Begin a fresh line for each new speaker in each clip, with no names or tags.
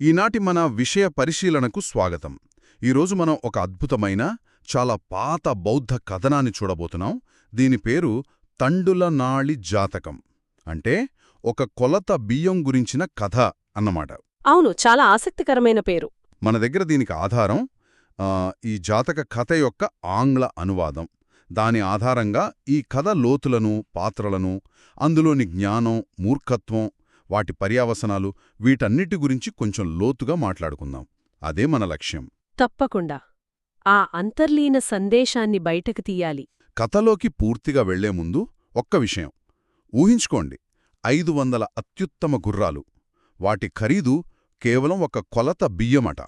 ఈనాటి మన విషయ పరిశీలనకు స్వాగతం. ఈరోజు మనం ఒక అద్భుతమైన చాలా పాత బౌద్ధ కథనాన్ని చూడబోతున్నాం. దీని పేరు తండుల నాళి జాతకం. అంటే ఒక కొలత బియ్యం గురించిన కథ అన్నమాట.
అవును చాలా ఆసక్తికరమైన పేరు.
మన దగ్గర దీనికి ఆధారం ఈ జాతక కథ యొక్క ఆంగ్ల అనువాదం. దాని ఆధారంగా ఈ కథ లోతులను పాత్రలను అందులోని జ్ఞానం మూర్ఖత్వం వాటి పర్యావసనాలు వీటన్నిటి గురించి కొంచెం లోతుగా మాట్లాడుకుందాం. అదే మన లక్ష్యం.
తప్పకుండా. ఆ అంతర్లీన సందేశాన్ని బయటకు తీయాలి.
కథలోకి పూర్తిగా వెళ్ళే ముందు ఒక్క విషయం. ఊహించుకోండి. ఐదు వందల అత్యుత్తమ గుర్రాలు. వాటి ఖరీదు కేవలం ఒక కొలత బియ్యమట.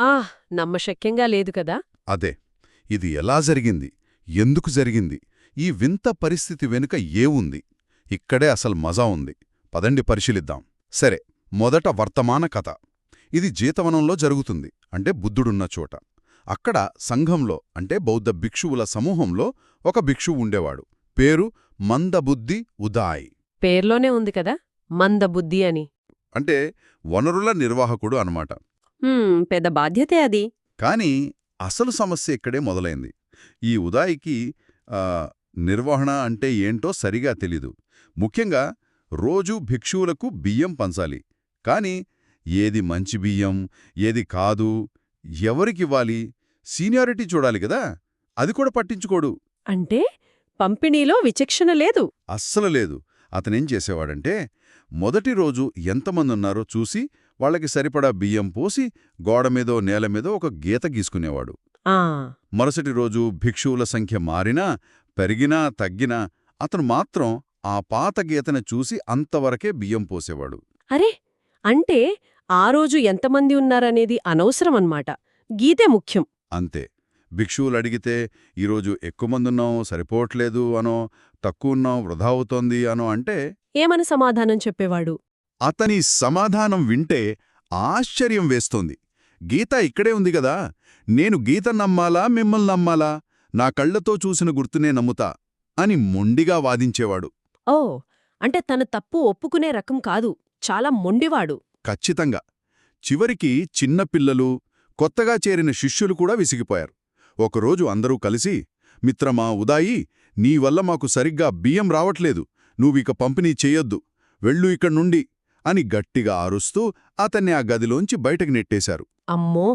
ఆహ్ నమ్మశక్యంగా లేదు కదా?
అదే. ఇది ఎలా జరిగింది? ఎందుకు జరిగింది? ఈ వింత పరిస్థితి వెనుక ఏ ఉంది? ఇక్కడే అసలు మజా ఉంది. పదండి పరిశీలిద్దాం. సరే మొదట వర్తమాన కథ. ఇది జీతవనంలో జరుగుతుంది అంటే బుద్ధుడున్న చోట. అక్కడ సంఘంలో అంటే బౌద్ధ భిక్షువుల సమూహంలో ఒక భిక్షువు ఉండేవాడు. పేరు మందబుద్ధి ఉదాయ్.
పేర్లోనే ఉంది కదా మందబుద్ధి అని.
అంటే వనరుల నిర్వాహకుడు అన్నమాట.
హ్మ్, పెద్ద బాధ్యతే అది.
కానీ అసలు సమస్య ఇక్కడే మొదలైంది. ఈ ఉదాయికి నిర్వహణ అంటే ఏంటో సరిగా తెలీదు. ముఖ్యంగా రోజూ భిక్షువులకు బియ్యం పంచాలి. కాని ఏది మంచి బియ్యం ఏది కాదు ఎవరికివ్వాలి? సీనియారిటీ చూడాలి కదా అది కూడా పట్టించుకోడు.
అంటే పంపిణీలో విచక్షణ లేదు.
అస్సలు లేదు. అతనేం చేసేవాడంటే మొదటి రోజు ఎంతమంది ఉన్నారో చూసి వాళ్ళకి సరిపడా బియ్యం పోసి గోడమీదో నేలమీదో ఒక గీత గీసుకునేవాడు. మరుసటి రోజు భిక్షువుల సంఖ్య మారినా పెరిగినా తగ్గినా అతను మాత్రం ఆ పాత గీతను చూసి అంతవరకే బియ్యం పోసేవాడు.
అరే! అంటే ఆ రోజు ఎంతమంది ఉన్నారనేది అనవసరమన్నమాట గీతే ముఖ్యం.
అంతే. భిక్షువులు అడిగితే ఈరోజు ఎక్కువ మందున్నాం సరిపోవట్లేదు అనో తక్కువున్నాం వృధా అవుతోంది అనో అంటే
ఏమని సమాధానం చెప్పేవాడు?
అతని సమాధానం వింటే ఆశ్చర్యం వేస్తోంది. గీత ఇక్కడే ఉంది గదా నేను గీత నమ్మాలా మిమ్మల్ని నమ్మాలా? నా కళ్ళతో చూసిన గుర్తునే నమ్ముతా అని మొండిగా వాదించేవాడు.
ఓ అంటే తన తప్పు ఒప్పుకునే రకం కాదు. చాలా మొండివాడు.
ఖచ్చితంగా. చివరికి చిన్నపిల్లలు కొత్తగా చేరిన శిష్యులు కూడా విసిగిపోయారు. ఒకరోజు అందరూ కలిసి మిత్రమా ఉదాయి నీ వల్ల మాకు సరిగ్గా బియ్యం రావట్లేదు. నువ్విక పంపిణీ చెయ్యొద్దు వెళ్ళు ఇక్కడ్నుండి అని గట్టిగా అరుస్తూ అతన్ని ఆ గదిలోంచి బయటకు నెట్టేశారు.
అమ్మో!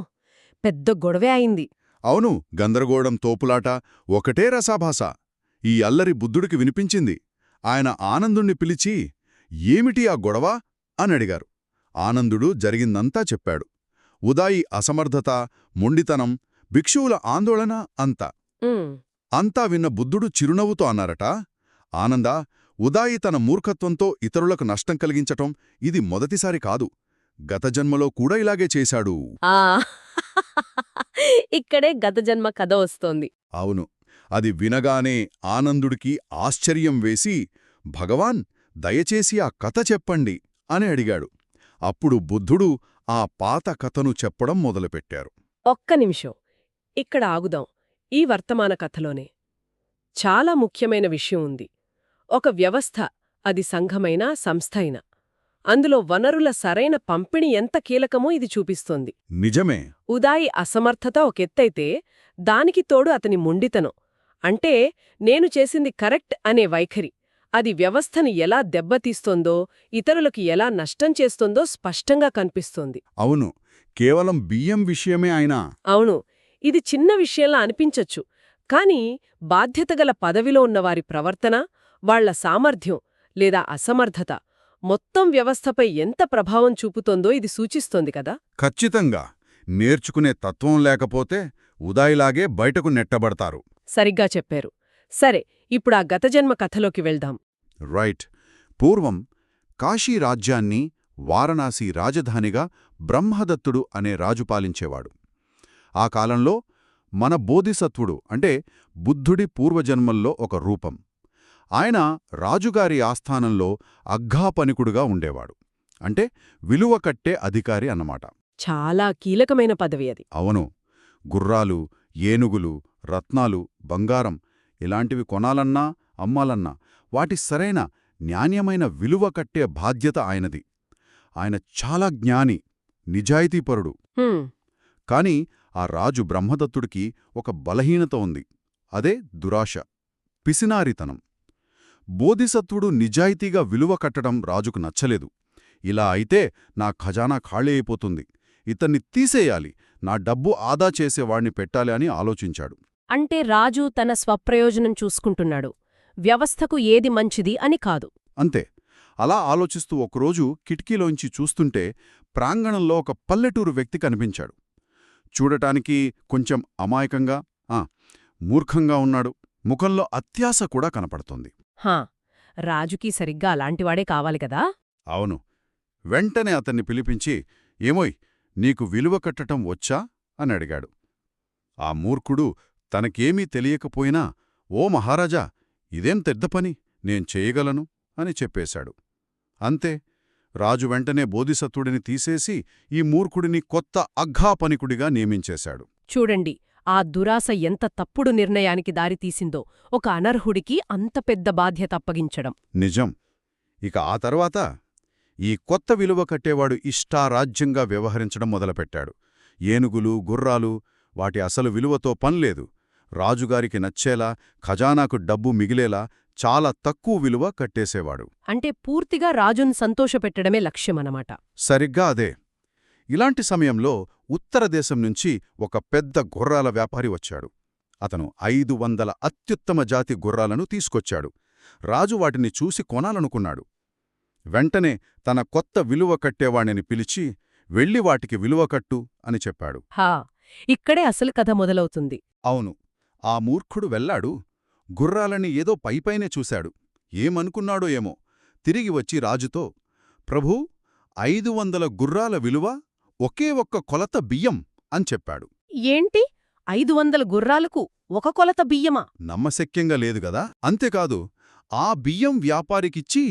పెద్ద గొడవే అయింది.
అవును గందరగోళం తోపులాట ఒకటే రసాభాస. ఈ అల్లరి బుద్ధుడికి వినిపించింది. ఆయన ఆనందుణ్ణి పిలిచి ఏమిటి ఆ గొడవ? అని అడిగారు. ఆనందుడు జరిగిందంతా చెప్పాడు. ఉదాయి అసమర్థత మొండితనం భిక్షువుల ఆందోళన అంతా. అంతా విన్న బుద్ధుడు చిరునవ్వుతో అన్నారట. ఆనందా ఉదాయి తన మూర్ఖత్వంతో ఇతరులకు నష్టం కలిగించటం ఇది మొదటిసారి కాదు. గత జన్మలో కూడా ఇలాగే చేశాడు.
ఇక్కడే గత జన్మ కథ వస్తోంది.
అవును. అది వినగానే ఆనందుడికి ఆశ్చర్యం వేసి భగవాన్ దయచేసి ఆ కథ చెప్పండి అని అడిగాడు. అప్పుడు బుద్ధుడు ఆ పాత కథను చెప్పడం మొదలుపెట్టారు.
ఒక్క నిమిషం. ఇక్కడ ఆగుదాం ఈ వర్తమాన కథలోనే. చాలా ముఖ్యమైన విషయం ఉంది. ఒక వ్యవస్థ అది సంఘమైనా సంస్థ అయినా. అందులో వనరుల సరైన పంపిణీ ఎంత కీలకమో ఇది చూపిస్తోంది.
నిజమే.
ఉదాయి అసమర్థత ఒకెత్తైతే దానికి తోడు అతని మొండితనం. అంటే నేను చేసింది కరెక్ట్ అనే వైఖరి. అది వ్యవస్థని ఎలా దెబ్బతీస్తోందో ఇతరులకు ఎలా నష్టం చేస్తోందో స్పష్టంగా కనిపిస్తోంది.
అవును. కేవలం బియ్యం విషయమే అయినా.
అవును. ఇది చిన్న విషయంలా అనిపించొచ్చు. కాని బాధ్యతగల పదవిలో ఉన్నవారి ప్రవర్తన వాళ్ళ సామర్థ్యం లేదా అసమర్థత మొత్తం వ్యవస్థపై ఎంత ప్రభావం చూపుతోందో ఇది సూచిస్తోంది కదా?
ఖచ్చితంగా. నేర్చుకునే తత్వం లేకపోతే ఉదాయిలాగే బయటకు నెట్టబడతారు.
సరిగ్గా చెప్పారు. సరే ఇప్పుడు ఆ గతజన్మ కథలోకి వెళ్దాం.
రైట్. పూర్వం కాశీ రాజ్యాన్ని వారణాసి రాజధానిగా బ్రహ్మదత్తుడు అనే రాజు పాలించేవాడు. ఆ కాలంలో మన బోధిసత్వుడు అంటే బుద్ధుడి పూర్వజన్మల్లో ఒక రూపం. ఆయన రాజుగారి ఆస్థానంలో అఘ్ఘాపనికుడుగా ఉండేవాడు. అంటే విలువ కట్టే అధికారి అన్నమాట.
చాలా కీలకమైన పదవి అది.
అవును. గుర్రాలు ఏనుగులు రత్నాలు బంగారం ఇలాంటివి కొనాలన్నా అమ్మాలన్నా వాటి సరైన నాణ్యమైన విలువ కట్టే బాధ్యత ఆయనది. ఆయన చాలా జ్ఞాని నిజాయితీపరుడు. కాని ఆ రాజు బ్రహ్మదత్తుడికి ఒక బలహీనత ఉంది. అదే దురాశ. పిసినారితనం. బోధిసత్వుడు నిజాయితీగా విలువ కట్టడం రాజుకు నచ్చలేదు. ఇలా అయితే నా ఖజానా ఖాళీ అయిపోతుంది. ఇతన్ని తీసేయాలి. నా డబ్బు ఆదా చేసేవాణ్ణి పెట్టాలి అని ఆలోచించాడు.
అంటే రాజు తన స్వప్రయోజనం చూసుకుంటున్నాడు. వ్యవస్థకు ఏది మంచిది అని కాదు.
అంతే. అలా ఆలోచిస్తూ ఒకరోజు కిటికీలోంచి చూస్తుంటే ప్రాంగణంలో ఒక పల్లెటూరు వ్యక్తి కనిపించాడు. చూడటానికి కొంచెం అమాయకంగా ఆ మూర్ఖంగా ఉన్నాడు. ముఖంలో అత్యాశ కూడా కనపడుతోంది.
హా రాజుకి సరిగ్గా అలాంటివాడే కావాలి కదా?
అవును. వెంటనే అతన్ని పిలిపించి ఏమోయ్ నీకు విలువ కట్టటం వచ్చా? అని అడిగాడు. ఆ మూర్ఖుడు తనకేమీ తెలియకపోయినా ఓ మహారాజా ఇదేం పెద్ద పని? నేను చేయగలను? అని చెప్పేశాడు. అంతే రాజు వెంటనే బోధిసత్వుడిని తీసేసి ఈ మూర్ఖుడిని కొత్త అఘాపనికుడిగా నియమించేశాడు.
చూడండి ఆ దురాశ ఎంత తప్పుడు నిర్ణయానికి దారితీసిందో ఒక అనర్హుడికి అంత పెద్ద బాధ్యత అప్పగించడం.
నిజం. ఇక ఆ తర్వాత ఈ కొత్త విలువ కట్టేవాడు ఇష్టారాజ్యంగా వ్యవహరించడం మొదలుపెట్టాడు. ఏనుగులు గుర్రాలు వాటి అసలు విలువతో పనిలేదు రాజుగారికి నచ్చేలా ఖజానాకు డబ్బు మిగిలేలా చాలా తక్కువ విలువ కట్టేసేవాడు.
అంటే పూర్తిగా రాజును సంతోషపెట్టడమే లక్ష్యమనమాట.
సరిగ్గా అదే. ఇలాంటి సమయంలో ఉత్తర దేశం నుంచి ఒక పెద్ద గుర్రాల వ్యాపారి వచ్చాడు. అతను ఐదు వందల అత్యుత్తమ జాతి గుర్రాలను తీసుకొచ్చాడు. రాజు వాటిని చూసి కొనాలనుకున్నాడు. వెంటనే తన కొత్త విలువ కట్టేవాణ్ణిని పిలిచి వెళ్ళి వాటికి విలువ కట్టు అని చెప్పాడు.
హా ఇక్కడే అసలు కథ మొదలవుతుంది.
అవును ఆ మూర్ఖుడు వెళ్ళాడు గుర్రాలని ఏదో పైపైనే చూశాడు. ఏమనుకున్నాడో ఏమో. తిరిగి వచ్చి రాజుతో ప్రభూ ఐదు వందల గుర్రాల విలువ ఒకే ఒక్క కొలత బియ్యం అని చెప్పాడు.
ఏంటి? ఐదు వందల గుర్రాలకు ఒక కొలత బియ్యమా?
నమ్మశక్యంగా లేదు గదా? అంతేకాదు ఆ బియ్యం వ్యాపారికిచ్చి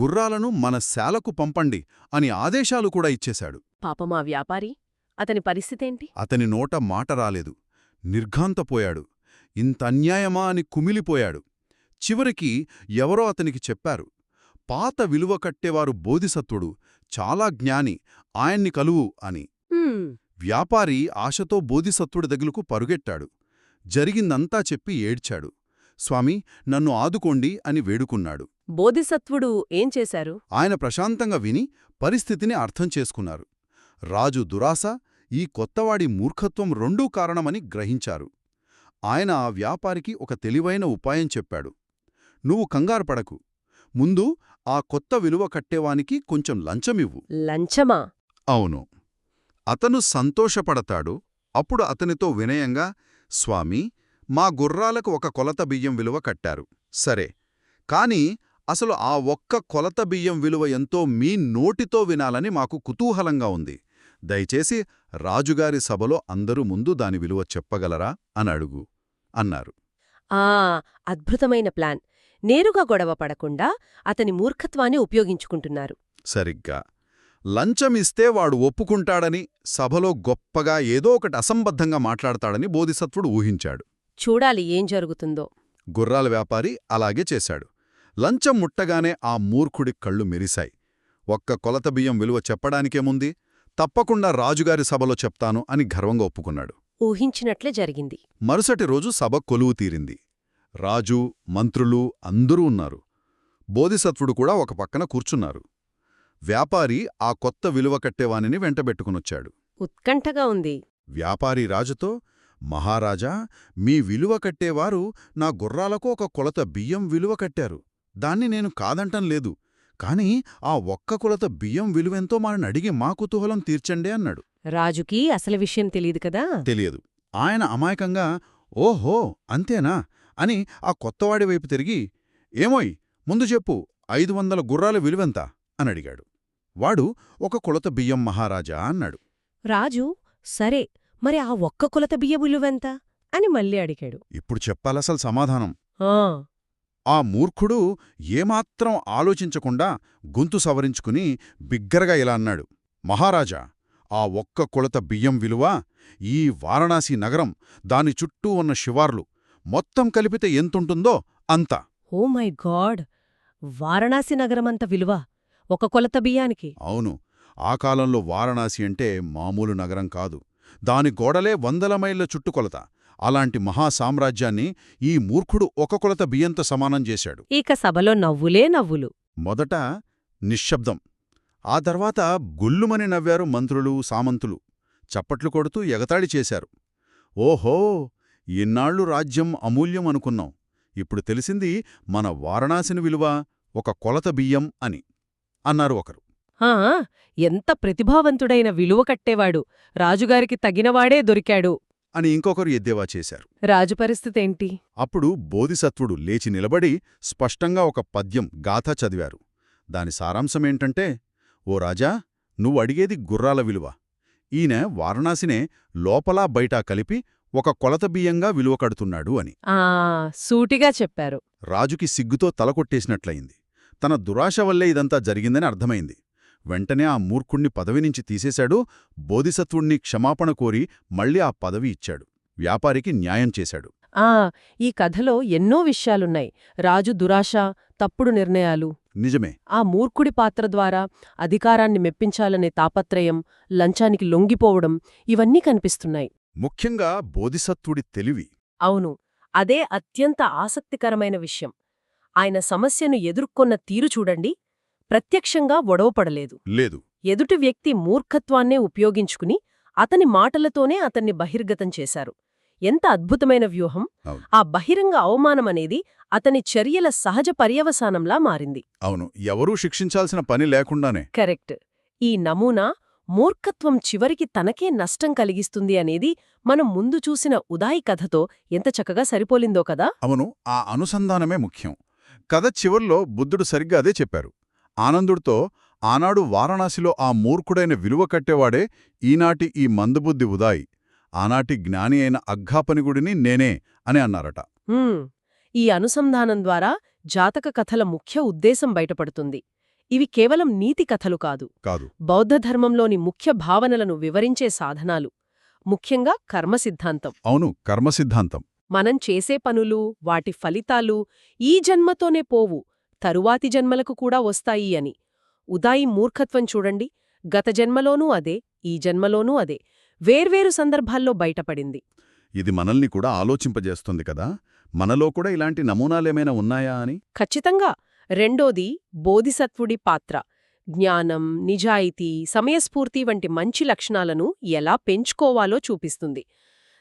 గుర్రాలను మన శాలకు పంపండి అని ఆదేశాలు కూడా ఇచ్చేశాడు.
పాపమా వ్యాపారి? అతని పరిస్థితేంటి?
అతని నోట మాట రాలేదు. నిర్ఘాంతపోయాడు. ఇంత అన్యాయమా అని కుమిలిపోయాడు. చివరికి ఎవరో అతనికి చెప్పారు పాత విలువ కట్టేవారు బోధిసత్వుడు చాలా జ్ఞాని ఆయన్ని కలువు అని. వ్యాపారి ఆశతో బోధిసత్వుడి దగ్గరకు పరుగెట్టాడు. జరిగిందంతా చెప్పి ఏడ్చాడు. స్వామి నన్ను ఆదుకోండి అని వేడుకున్నాడు.
బోధిసత్వుడు ఏం చేశారు?
ఆయన ప్రశాంతంగా విని పరిస్థితిని అర్థం చేసుకున్నారు. రాజు దురాశ ఈ కొత్తవాడి మూర్ఖత్వం రెండూ కారణమని గ్రహించారు. ఆయన ఆ వ్యాపారికి ఒక తెలివైన ఉపాయం చెప్పాడు. నువ్వు కంగారుపడకు ముందు ఆ కొత్త విలువ కట్టేవానికి కొంచెం లంచమివ్వు.
లంచమా?
అవును. అతను సంతోషపడతాడు. అప్పుడు అతనితో వినయంగా స్వామీ మా గుర్రాలకు ఒక కొలత బియ్యం విలువ కట్టారు. సరే. కాని అసలు ఆ ఒక్క కొలత బియ్యం విలువ ఎంతో మీ నోటితో వినాలని మాకు కుతూహలంగా ఉంది. దయచేసి రాజుగారి సభలో అందరూ ముందు దాని విలువ చెప్పగలరా? అని అడుగు. అన్నారు.
ఆ! అద్భుతమైన ప్లాన్. నేరుగా గొడవ పడకుండా అతని మూర్ఖత్వాన్ని ఉపయోగించుకుంటున్నారు.
సరిగ్గా. లంచమిస్తే వాడు ఒప్పుకుంటాడని సభలో గొప్పగా ఏదో ఒకటి అసంబద్ధంగా మాట్లాడతాడని బోధిసత్వుడు ఊహించాడు.
చూడాలి ఏం జరుగుతుందో.
గుర్రాల వ్యాపారి అలాగే చేశాడు. లంచం ముట్టగానే ఆ మూర్ఖుడి కళ్ళు మెరిశాయి. ఒక్క కొలత బియ్యం విలువ చెప్పడానికేముంది? తప్పకుండా రాజుగారి సభలో చెప్తాను అని గర్వంగా ఒప్పుకున్నాడు.
ఊహించినట్లే జరిగింది.
మరుసటి రోజు సభ కొలువు తీరింది. రాజు మంత్రులు అందరూ ఉన్నారు. బోధిసత్వుడు కూడా ఒక పక్కన కూర్చున్నారు. వ్యాపారి ఆ కొత్త విలువ కట్టేవానిని వెంటబెట్టుకునొచ్చాడు.
ఉత్కంఠగా ఉంది.
వ్యాపారి రాజుతో మహారాజా మీ విలువ కట్టేవారు నా గుర్రాలకు ఒక కొలత బియ్యం విలువ కట్టారు. దాన్ని నేను కాదంటం లేదు. కాని ఆ ఒక్క కొలత బియ్యం విలువెంతో మనని అడిగి మా కుతూహలం తీర్చండి అన్నాడు.
రాజుకి అసలు విషయం తెలియదు కదా?
తెలియదు. ఆయన అమాయకంగా ఓహో అంతేనా? అని ఆ కొత్తవాడి వైపు తిరిగి ఏమోయ్ ముందు చెప్పు ఐదు వందల గుర్రాల విలువెంత? అని అడిగాడు. వాడు ఒక కొలత బియ్యం మహారాజా అన్నాడు.
రాజు సరే మరి ఆ ఒక్క కొలత బియ్య విలువెంత? అని మళ్ళీ అడిగాడు.
ఇప్పుడు చెప్పాలసలు సమాధానం.
ఆ.
ఆ మూర్ఖుడు ఏమాత్రం ఆలోచించకుండా గొంతు సవరించుకుని బిగ్గరగా ఇలా అన్నాడు. మహారాజా ఆ ఒక్క కొలత బియ్యం విలువ ఈ వారణాసి నగరం దాని చుట్టూ ఉన్న శివార్లు మొత్తం కలిపితే ఎంతుంటుందో అంత.
Oh my God! వారణాసి నగరమంత విలువ. ఒక కొలత బియ్యానికి.
అవును. ఆ కాలంలో వారణాసి అంటే మామూలు నగరం కాదు. దాని గోడలే వందల మైళ్ళ చుట్టుకొలత అలాంటి మహాసామ్రాజ్యాన్ని ఈ మూర్ఖుడు ఒక కొలత బియ్యంతో సమానం చేశాడు.
ఇక సభలో నవ్వులే నవ్వులు.
మొదట నిశ్శబ్దం. ఆ తర్వాత గుల్లుమని నవ్వారు మంత్రులు సామంతులు. చప్పట్లు కొడుతూ ఎగతాళి చేశారు. ఓహో! ఇన్నాళ్ళు రాజ్యం అమూల్యం అనుకున్నాం ఇప్పుడు తెలిసింది మన వారణాసిని విలువ ఒక కొలత బియ్యం అని అన్నారు ఒకరు.
ఎంత ప్రతిభావంతుడైన విలువ కట్టేవాడు. రాజుగారికి తగినవాడే దొరికాడు.
అని ఇంకొకరు ఎద్దేవా చేశారు.
రాజు పరిస్థితేంటి?
అప్పుడు బోధిసత్వుడు లేచి నిలబడి స్పష్టంగా ఒక పద్యం గాథ చదివారు. దాని సారాంశమేంటంటే ఓ రాజా నువ్వు అడిగేది గుర్రాల విలువ. ఈయన వారణాసినే లోపలా బయటా కలిపి ఒక కొలత బియ్యంగా విలువ కడుతున్నాడు అని.
ఆ సూటిగా చెప్పారు.
రాజుకి సిగ్గుతో తలకొట్టేసినట్లయింది తన దురాశ వల్లే ఇదంతా జరిగిందని అర్థమైంది. వెంటనే ఆ మూర్ఖుణ్ణి పదవి నుంచి తీసేశాడు బోధిసత్వుణ్ణి క్షమాపణ కోరి మళ్ళీ ఆ పదవి ఇచ్చాడు. వ్యాపారికి న్యాయం చేశాడు.
ఆ ఈ కథలో ఎన్నో విషయాలున్నాయి. రాజు దురాశ తప్పుడు నిర్ణయాలు.
నిజమే.
ఆ మూర్ఖుడి పాత్ర ద్వారా అధికారాన్ని మెప్పించాలనే తాపత్రయం లంచానికి లొంగిపోవడం ఇవన్నీ కనిపిస్తున్నాయి.
ముఖ్యంగా బోధిసత్వుడి తెలివి.
అవును అదే అత్యంత ఆసక్తికరమైన విషయం. ఆయన సమస్యను ఎదుర్కొన్న తీరు చూడండి ప్రత్యక్షంగా ఒడవపడలేదు.
లేదు.
ఎదుటి వ్యక్తి మూర్ఖత్వాన్నే ఉపయోగించుకుని అతని మాటలతోనే అతన్ని బహిర్గతం చేశారు. ఎంత అద్భుతమైన వ్యూహం. ఆ బహిరంగ అవమానమనేది అతని చర్యల సహజ పర్యవసానంలా మారింది.
అవును ఎవరూ శిక్షించాల్సిన పని లేకుండానే.
కరెక్ట్. ఈ నమూనా మూర్ఖత్వం చివరికి తనకే నష్టం కలిగిస్తుంది అనేది మనం ముందు చూసిన ఉదాయి కథతో ఎంత చక్కగా సరిపోలిందో కదా?
అవును ఆ అనుసంధానమే ముఖ్యం. కథ చివర్లో బుద్ధుడు సరిగ్గా అదే చెప్పారు. ఆనందుడితో ఆనాడు వారణాసిలో ఆ మూర్ఖుడైన విలువ కట్టేవాడే ఈనాటి ఈ మందబుద్ధి ఉదాయి. ఆనాటి జ్ఞాని అయిన అగ్ఘాపనిగుడిని నేనే అని అన్నారట.
ఈ అనుసంధానం ద్వారా జాతక కథల ముఖ్య ఉద్దేశం బయటపడుతుంది. ఇవి కేవలం నీతి కథలు కాదు.
కాదు.
బౌద్ధధర్మంలోని ముఖ్య భావనలను వివరించే సాధనాలు. ముఖ్యంగా కర్మ సిద్ధాంతం.
అవును కర్మసిద్ధాంతం
మనం చేసే పనులు వాటి ఫలితాలు ఈ జన్మతోనే పోవు తరువాతి జన్మలకు కూడా వస్తాయి అని. ఉదాయి మూర్ఖత్వం చూడండి. గత జన్మలోనూ అదే ఈ జన్మలోనూ అదే. వేర్వేరు సందర్భాల్లో బయటపడింది.
ఇది మనల్ని కూడా ఆలోచింపజేస్తుంది కదా? మనలో కూడా ఇలాంటి నమూనాలేమైనా ఉన్నాయా అని?
ఖచ్చితంగా. రెండోది బోధిసత్వుడి పాత్ర. జ్ఞానం నిజాయితీ సమయస్ఫూర్తి వంటి మంచి లక్షణాలను ఎలా పెంచుకోవాలో చూపిస్తుంది.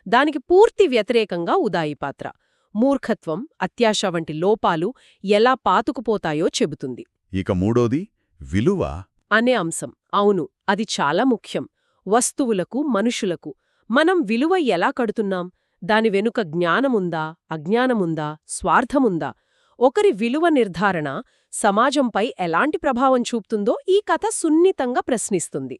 దానికి పూర్తి వ్యతిరేకంగా ఉదాయి పాత్ర. మూర్ఖత్వం అత్యాశ వంటి లోపాలు ఎలా పాతుకుపోతాయో చెబుతుంది.
ఇక మూడోది విలువ.
అనే అంశం. అవును అది చాలా ముఖ్యం. వస్తువులకు మనుషులకు. మనం విలువ ఎలా కడుతున్నాం? దాని వెనుక జ్ఞానముందా అజ్ఞానముందా స్వార్థముందా? ఒకరి విలువ నిర్ధారణ సమాజంపై ఎలాంటి ప్రభావం చూపుతుందో ఈ కథ సున్నితంగా ప్రశ్నిస్తుంది.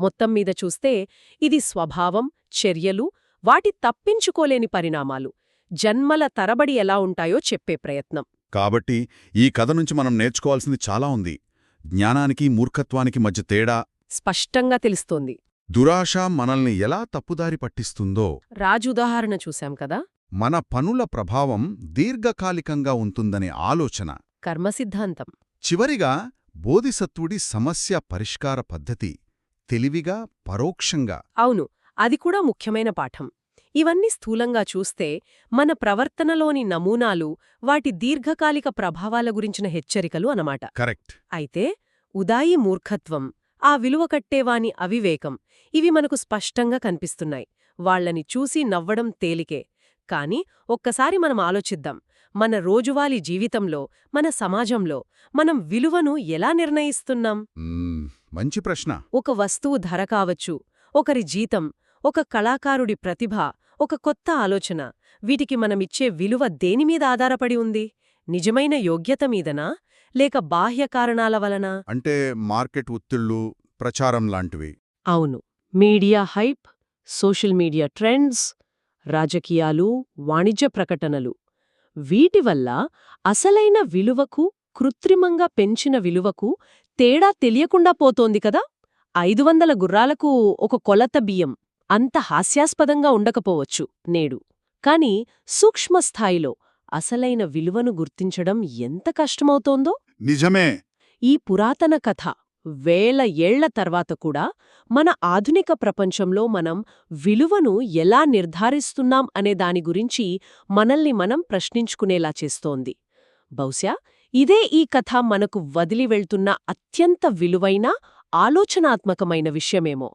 మొత్తం మీద చూస్తే ఇది స్వభావం చర్యలు వాటి తప్పించుకోలేని పరిణామాలు. జన్మల తరబడి ఎలా ఉంటాయో చెప్పే ప్రయత్నం.
కాబట్టి ఈ కథ నుంచి మనం నేర్చుకోవాల్సింది చాలా ఉంది. జ్ఞానానికి మూర్ఖత్వానికి మధ్య తేడా?
స్పష్టంగా తెలుస్తోంది.
దురాశ మనల్ని ఎలా తప్పుదారి పట్టిస్తుందో?
రాజు ఉదాహరణ చూశాం కదా?
మన పనుల ప్రభావం దీర్ఘకాలికంగా ఉంటుందనే ఆలోచన.
కర్మసిద్ధాంతం.
చివరిగా బోధిసత్వుడి సమస్య పరిష్కార పద్ధతి. తెలివిగా పరోక్షంగా.
అవును అది కూడా ముఖ్యమైన పాఠం. ఇవన్నీ స్థూలంగా చూస్తే మన ప్రవర్తనలోని నమూనాలు వాటి దీర్ఘకాలిక ప్రభావాల గురించిన హెచ్చరికలు అనమాట
కరెక్ట్.
అయితే ఉదాయి మూర్ఖత్వం ఆ విలువ కట్టేవాని అవివేకం ఇవి మనకు స్పష్టంగా కనిపిస్తున్నాయి. వాళ్ళని చూసి నవ్వడం తేలికే కాని ఒక్కసారి మనం ఆలోచిద్దాం. మన రోజువారీ జీవితంలో మన సమాజంలో మనం విలువను ఎలా నిర్ణయిస్తున్నాం?
మంచి ప్రశ్న.
ఒక వస్తువు ధర కావచ్చు ఒకరి జీతం ఒక కళాకారుడి ప్రతిభ ఒక కొత్త ఆలోచన వీటికి మనమిచ్చే విలువ దేనిమీద ఆధారపడి ఉంది? నిజమైన యోగ్యత మీదనా? లేక బాహ్య కారణాల వలనా?
అంటే మార్కెట్ ఒత్తిళ్ళు ప్రచారం లాంటివి.
అవును. Media hype social media trends రాజకీయాలు వాణిజ్య ప్రకటనలు. వీటి వల్ల అసలైన విలువకు కృత్రిమంగా పెంచిన విలువకు తేడా తెలియకుండా పోతోంది కదా? ఐదు వందల గుర్రాలకు ఒక కొలత బియ్యం అంత హాస్యాస్పదంగా ఉండకపోవచ్చు నేడు. కాని సూక్ష్మస్థాయిలో అసలైన విలువను గుర్తించడం ఎంత కష్టమవుతోందో?
నిజమే.
ఈ పురాతన కథ వేల ఏళ్ళ తర్వాత కూడా మన ఆధునిక ప్రపంచంలో మనం విలువను ఎలా నిర్ధారిస్తున్నాం అనే దాని గురించి మనల్ని మనం ప్రశ్నించుకునేలా చేస్తోంది. బహుశా ఇదే ఈ కథ మనకు వదిలి వెళ్తున్న అత్యంత విలువైన ఆలోచనాత్మకమైన విషయమేమో.